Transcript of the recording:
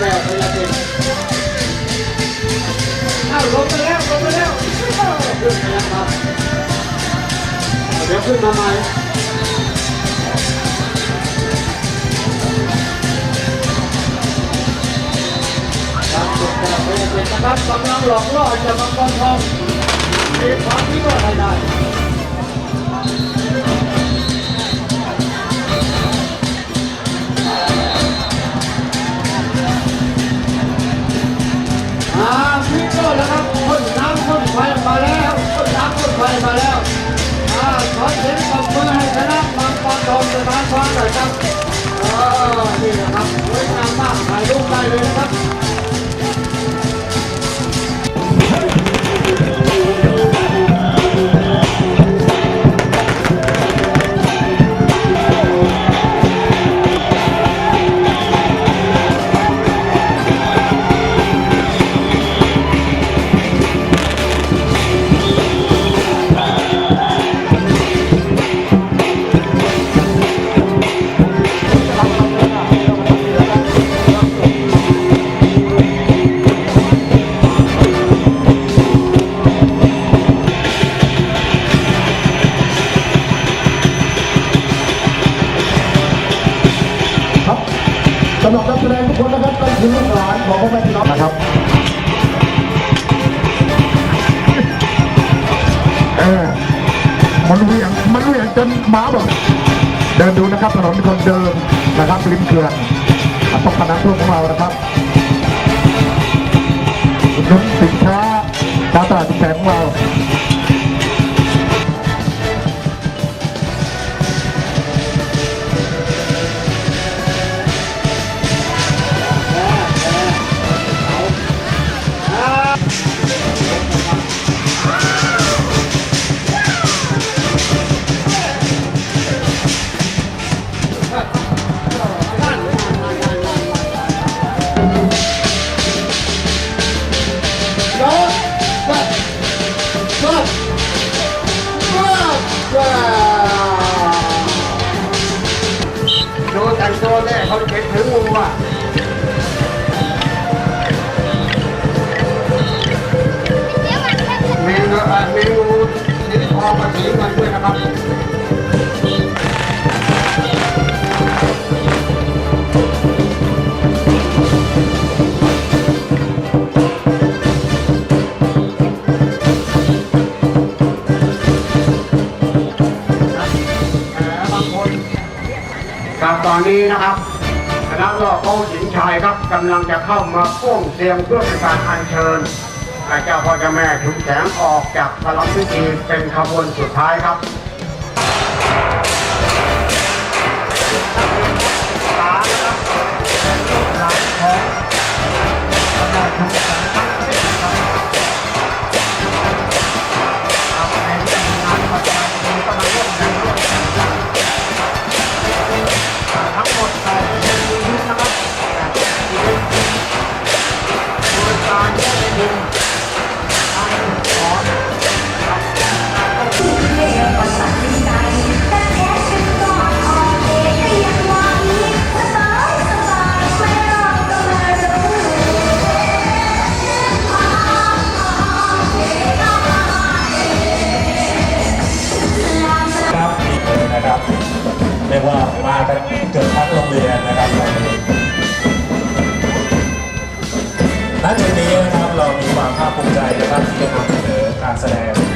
แล้วพยาธิอ้าวลงไปแล้วลงไปแล้วขึ้นแล้วครับเดี๋ยวขึ้นมาใหม่ครับจบแล้วพยาธินะครับกำลังหลอกล่อจะมังกรทองมีความที่ว่าได้ อ่าขอเสียงปรบมือให้คณะมังกรทองสถานฟ้าหน่อยครับอ่านี่นะครับสวยงามมากถ่ายรูปได้เลยนะครับ สำหรับนักแสดงทุกคนนะครับเป็นคือลูกหลานของพ่อแม่พี่น้องนะครับเออมันเหวี่ยงมันเหวี่ยงจนหมาแบบเดินดูนะครับถนนคนเดินนะครับริมเขื่อนต้องพนันทั่วของเรานะครับอุดหนุนสินค้าตามตลาดทุกแผงของเรา แต่งตัวเนี่ยเขาเก็บถึงงูอะมีงูอะมีงูสีทองกับสีเงินด้วย อนนี้นะครับคณะล่อโอ้หญิงชายครับกำลังจะเข้ามาโป้งเสียงเพื่อเป็นการอัญเชิญพระเจ้าพ่อเจ้าแม่ชุมแสงออกจากพระรับพิธีเป็นขบวนสุดท้ายครับ ภูมิใจนะครับที่จะนำเสนอการแสดง